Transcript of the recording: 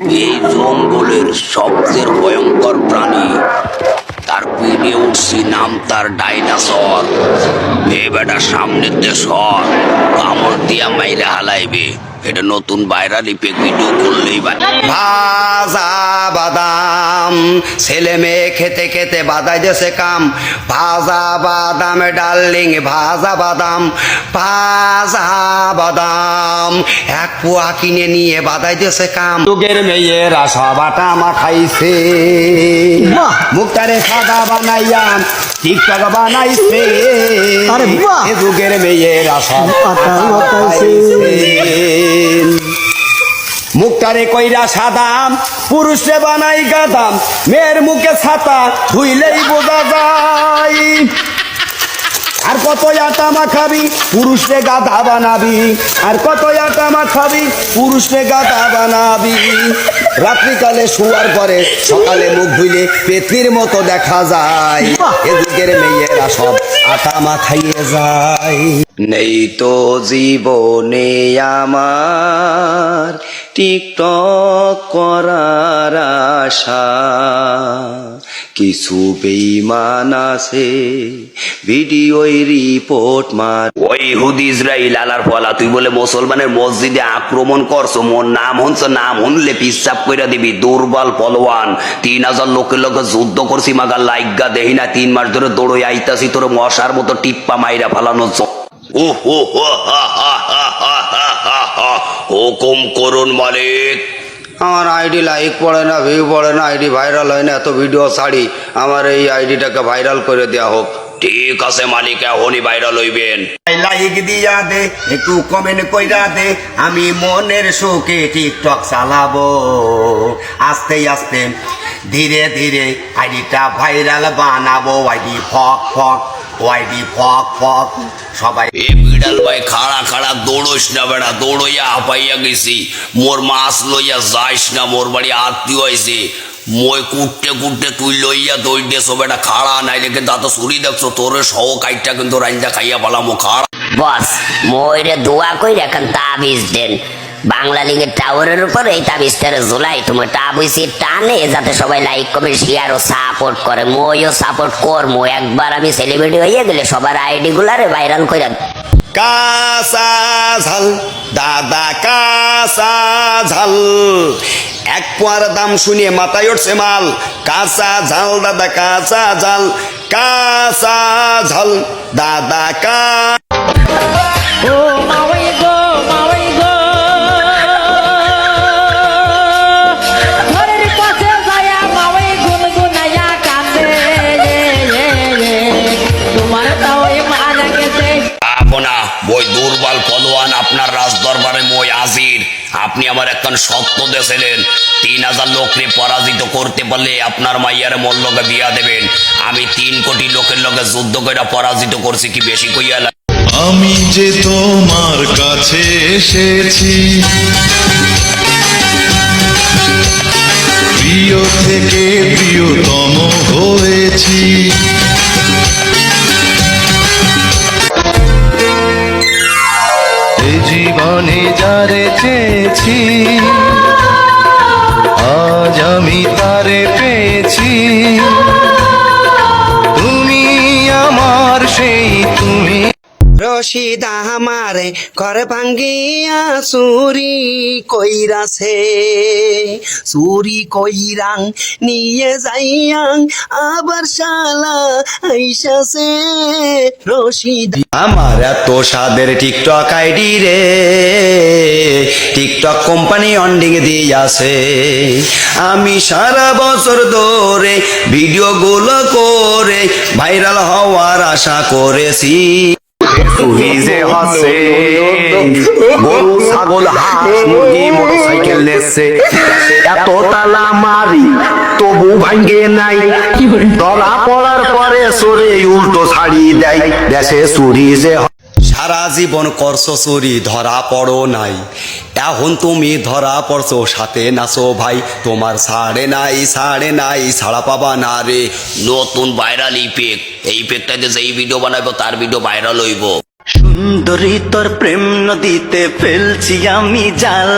এই জঙ্গলের সবচেয়ে ভয়ঙ্কর প্রাণী। তার পিঠে উঠছি নাম তার ডাইনাসর। এ বেটা সামনের দেশ কামড় দিয়া মাইরে হালাইবে। এটা নতুন বাইরালি পেক ভিডিও করলেই বা ভাজা বাদাম ছেলে মেয়ে খেতে খেতে বাদাই দেশে কাম। ভাজা বাদাম ডার্লিং ভাজা বাদাম ভাজা বাদাম। এক পোয়া কিনে নিয়ে বাদাই দেশে কাম। যুগের মেয়েরা সবাটা মা খাইছে মুক্তারে সাদা বানাইয়া টিকটক বানাইছে। যুগের মেয়েরা মাখাইছে। মুখটারে কইরা সাদাম পুরুষে বানাই গাদাম মেয়ের মুখে ছাতা ধুইলেই বোঝা যায়। আর কত আটা মাখাবি পুরুষে গাধা বানাবি। আর কত আটা মাখাবি পুরুষে গাধা বানাবি। রাত্রিকালে শোয়ার পরে সকালে মুখ ধুইলে পেতনির মতো দেখা যায়। এদিকের মেয়েরা সব আটা মাখাইয়ে যায়। নেই তো জীবনে আমার টিকটক করার আশা। কিছু বেইমান আছে ভিডিওই রিপোর্ট মার। ওই হুদি ইসরাইল আলার ফলা তুই বলে মুসলমানের মসজিদে আক্রমণ করছ মোর নাম হনছ নাম শুনলে পিসাব কইরা দিবি দুর্বল পলওয়ান তিন হাজার লোকের লোকে যুদ্ধ করছি মাগা লাইগা দেহি না তিন মাস ধরে দৌড়ই আইতাছি তোর মশার মতো টিপ্পা মাইরা ফালানো ও হো হো হা হা হা হা হা হা হা। হুকুম করুন মালিক। আমার আইডি লাইক পড়ে না ভিউ পড়ে না আইডি ভাইরাল হয় না, এত ভিডিও ছাড়ি। আমার এই আইডিটাকে ভাইরাল করে দেওয়া হোক। ঠিক আছে মালিক, এখনই ভাইরাল হইবেন। লাইক দিয়া দে, একটু কমেন্ট কইরা দে, আমি মনের সুখে টিকটক চালাবো। আস্তে আস্তে ধীরে ধীরে আইডিটা ভাইরাল বানাবো আইডি ফক ফক। ওয়াইডি ফক ফক। সবাই, এ বিড়াল ভাই, খাড়া খাড়া, দৌড়োস না বেড়া, দৌড়ইয়া হাঁপাইয়া গেছি। মোর মাছ লইয়া যাইস না, মোর বাড়ি আত্মীয় হয়েছে মই কুটতে কুটতে তুই লইয়া দৌড় সো বেটা খাড়া, নাইলে কিন্তু এত সুরি দেখছ, তোর সহ কাইটটা কিন্তু রাইন্দা খাইয়া পালামো খাড়া। বস ময়ূরে দোয়া কই এখন তাবিজ দেন। বাংলা লিগের টাওয়ারের উপর এই তাবিজটার জুলাই তুমি তাবিজে টানে যাতে সবাই লাইক কমেন্ট শেয়ার ও সাপোর্ট করে। মইও সাপোর্ট করমু। একবার আমি সেলিব্রিটি হয়ে গেলে সবার আইডি গুলারে ভাইরাল করে কাসা ঝাল দাদা কাসা ঝাল। এক পোয়ার দাম শুনিয়ে মাথায় উঠছে মাল। কাঁচা ঝাল দাদা কাঁচা ঝাল। কাঁচা ঝাল দাদা কা বই দুর্বল পলোয়ান আপনার রাজ দরবারে মই আজির আপনি আমার একখান সত্য দেছিলেন তিন হাজার লোককে পরাজিত করতে পারলে আপনার মাইয়ারে মল্লকে বিয়া দেবেন। আমি তিন কোটি লোকের লগে যুদ্ধ করে পরাজিত করছি কি বেশি কইয়া আমি যে তোমার কাছে এসেছি, প্রিয় থেকে জীবনে যারে চেয়েছি আজ আমি তারে পেয়েছি। তুমি আমার সেই তুমি। রশিদা আমারে ঘর ভাঙ্গিয়া চুরি কইরাছে। চুরি কইরাং, নিয়ে যাইয়াং, আবার শালা আইসাছে রশিদা। আমার এত সাদের টিকটক আইডি রে, টিকটক কোম্পানি অন্ডিং দিয়াছে। আমি সারা বছর ধরে ভিডিও গুলো করে ভাইরাল হওয়ার আশা করেছি। যে গরু ছাগল হাঁস মুরগি মোটরসাইকেল নেছে। এত তালা মারি তবু ভাঙ্গে নাই। ধরা পড়ার পরে সরে উল্টো ছাড়ি দেয়। দেশে চুরি যে সারা জীবন করছ চুরি ধরা পড়ো নাই। এখন তুমি ধরা পড়ছো সাথে নাচো ভাই। তোমার সাড়ে নাই সাড়ে নাই সাড়া পাবা না রে। নতুন ভাইরাল ইপেক এই পেকটাতে যেই ভিডিও বানাবো তার ভিডিও ভাইরাল হইব। সুন্দরী তোর প্রেম নদীতে ফেলছি আমি জাল।